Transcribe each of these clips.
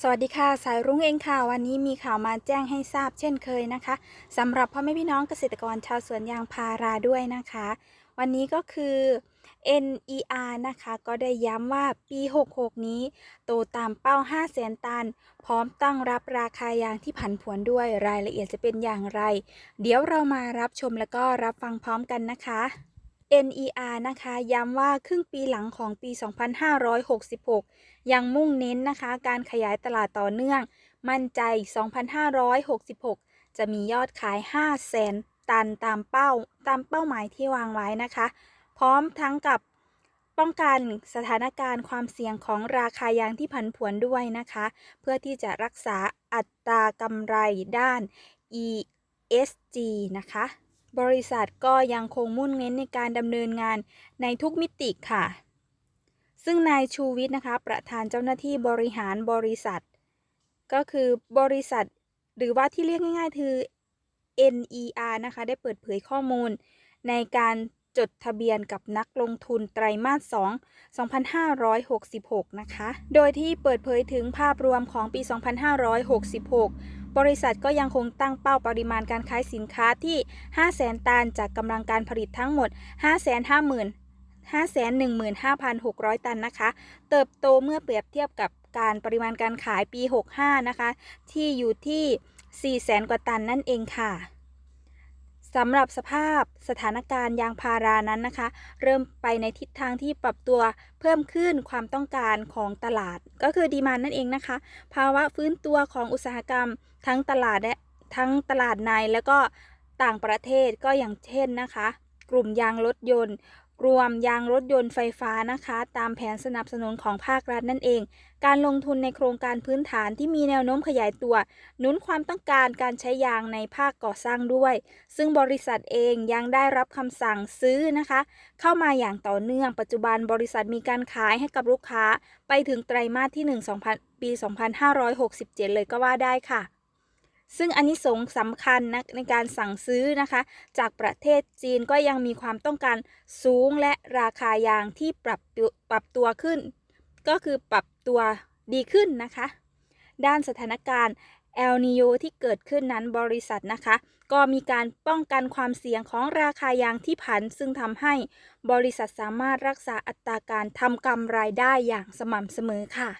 สวัสดีค่ะ สายรุ้งเองค่ะ วันนี้มีข่าวมาแจ้งให้ทราบเช่นเคยนะคะสำหรับพ่อแม่พี่น้องเกษตรกรชาวสวนยางพาราด้วยนะคะ วันนี้ก็คือ NER นะคะ ก็ได้ย้ำว่าปี 66 นี้ โตตามเป้า 5 0 0แสนตัน พร้อมตั้งรับราคายางที่ผันผวนด้วยรายละเอียดจะเป็นอย่างไร เดี๋ยวเรามารับชมแล้วก็รับฟังพร้อมกันนะคะ NER นะคะ ย้ำว่าครึ่งปีหลังของปี 2566 ยังมุ่งเน้นนะคะ การขยายตลาดต่อเนื่อง มั่นใจ 2,566 จะมียอดขาย5 0 0แสนตันตามเป้า ตามเป้าหมายที่วางไว้นะคะ พร้อมทั้งกับป้องกันสถานการณ์ความเสี่ยงของราคายางที่ผันผวนด้วยนะคะ เพื่อที่จะรักษาอัตรากำไรด้าน ESG นะคะ บริษัทก็ยังคงมุ่งเน้นในการดำเนินงานในทุกมิติค่ะ ซึ่งนายชูวิทย์นะคะ ประธานเจ้าหน้าที่บริหารบริษัท ก็คือบริษัท หรือว่าที่เรียกง่าย ๆ คือ NER นะคะ ได้เปิดเผยข้อมูลในการ จดทะเบียนกับนักลงทุนไตรมาส 2 2566 นะคะ โดยที่เปิดเผยถึงภาพรวมของปี 2566 บริษัทก็ยังคงตั้งเป้าปริมาณการขายสินค้าที่ 500,000 ตันจากกำลังการผลิตทั้งหมด 550,000 515,600 ตันนะคะ เติบโตเมื่อเปรียบเทียบกับการปริมาณการขายปี 65 นะคะ ที่อยู่ที่ 400,000 กว่าตันนั่นเองค่ะ สำหรับสภาพสถานการณ์ยางพารานั้นนะคะ เริ่มไปในทิศทางที่ปรับตัวเพิ่มขึ้นความต้องการของตลาด ก็คือดีมานนั่นเองนะคะ ภาวะฟื้นตัวของอุตสาหกรรมทั้งตลาดและทั้งตลาดในแล้วก็ต่างประเทศก็อย่างเช่นนะคะ กลุ่มยางรถยนต์ รวมยางรถยนต์ไฟฟ้านะคะ ตามแผนสนับสนุนของภาครัฐนั่นเอง การลงทุนในโครงการพื้นฐานที่มีแนวโน้มขยายตัวหนุนความต้องการการใช้ยางในภาคก่อสร้างด้วย ซึ่งบริษัทเองยังได้รับคำสั่งซื้อนะคะ เข้ามาอย่างต่อเนื่อง ปัจจุบันบริษัทมีการขายให้กับลูกค้า ไปถึงไตรมาสที่ 1 2 0 0ปี 2567 เลยก็ว่าได้ค่ะ ซึ่งอันนี้สงส์สำคัญนะในการสั่งซื้อนะคะ จากประเทศจีนก็ยังมีความต้องการสูงและราคายางที่ปรับตัวปรับตัวขึ้น ก็คือปรับตัวดีขึ้นนะคะ ด้านสถานการณ์เอลนิโยที่เกิดขึ้นนั้นบริษัทนะคะ ก็มีการป้องกันความเสี่ยงของราคายางที่ผัน ซึ่งทำให้บริษัทสามารถรักษาอัตราการทำกำไรได้อย่างสม่ำเสมอค่ะ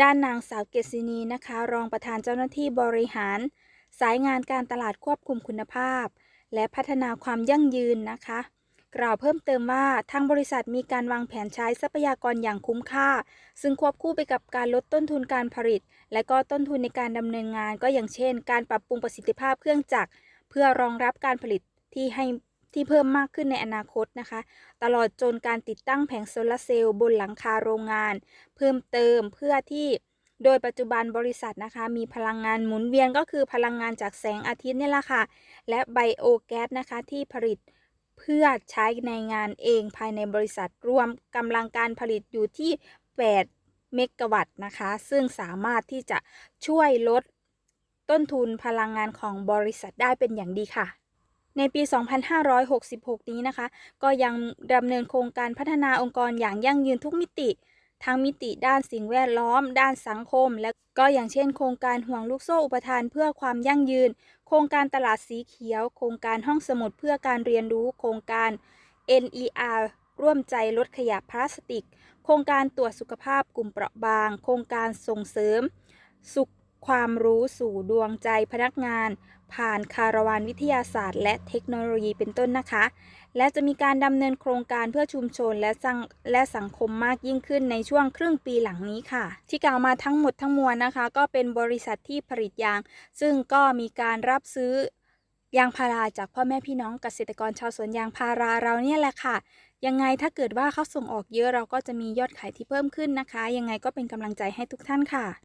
ด้านนางสาวเกษินีนะคะ รองประธานเจ้าหน้าที่บริหาร สายงานการตลาดควบคุมคุณภาพ และพัฒนาความยั่งยืนนะคะ กล่าวเพิ่มเติมว่าทางบริษัทมีการวางแผนใช้ทรัพยากรอย่างคุ้มค่า ซึ่งควบคู่ไปกับการลดต้นทุนการผลิต และก็ต้นทุนในการดำเนินงาน ก็อย่างเช่น การปรับปรุงประสิทธิภาพเครื่องจักร เพื่อรองรับการผลิตที่ให้ ที่เพิ่มมากขึ้นในอนาคตนะคะ ตลอดจนการติดตั้งแผงโซลาร์เซลล์บนหลังคาโรงงาน เพิ่มเติมเพื่อที่โดยปัจจุบันบริษัทนะคะ มีพลังงานหมุนเวียนก็คือพลังงานจากแสงอาทิตย์นี่แหละค่ะ และไบโอแก๊สนะคะที่ผลิตเพื่อใช้ในงานเองภายในบริษัทรวมกำลังการผลิตอยู่ที่ 8 เมกะวัตต์นะคะ ซึ่งสามารถที่จะช่วยลดต้นทุนพลังงานของบริษัทได้เป็นอย่างดีค่ะ ในปี 2566 นี้นะคะ ก็ยังดำเนินโครงการพัฒนาองค์กรอย่างยั่งยืนทุกมิติ ทั้งมิติด้านสิ่งแวดล้อม ด้านสังคม และก็อย่างเช่น โครงการห่วงลูกโซ่อุปทานเพื่อความยั่งยืน โครงการตลาดสีเขียว โครงการห้องสมุดเพื่อการเรียนรู้ โครงการ NER ร่วมใจลดขยะพลาสติก โครงการตรวจสุขภาพกลุ่มเปราะบาง โครงการส่งเสริม สุขความรู้สู่ดวงใจพนักงาน ผ่านคาราวานวิทยาศาสตร์ และเทคโนโลยีเป็นต้นนะคะ และจะมีการดำเนินโครงการเพื่อชุมชนและสังและสังคมมากยิ่งขึ้นในช่วงครึ่งปีหลังนี้ค่ะ ที่กล่าวมาทั้งหมดทั้งมวลนะคะ ก็เป็นบริษัทที่ผลิตยาง ซึ่งก็มีการรับซื้อยางพาราจากพ่อแม่พี่น้องเกษตรกรชาวสวนยางพาราเราเนี่ยแหละค่ะ ยังไงถ้าเกิดว่าเขาส่งออกเยอะเราก็จะมียอดขายที่เพิ่มขึ้นนะคะ ยังไงก็เป็นกำลังใจให้ทุกท่านค่ะ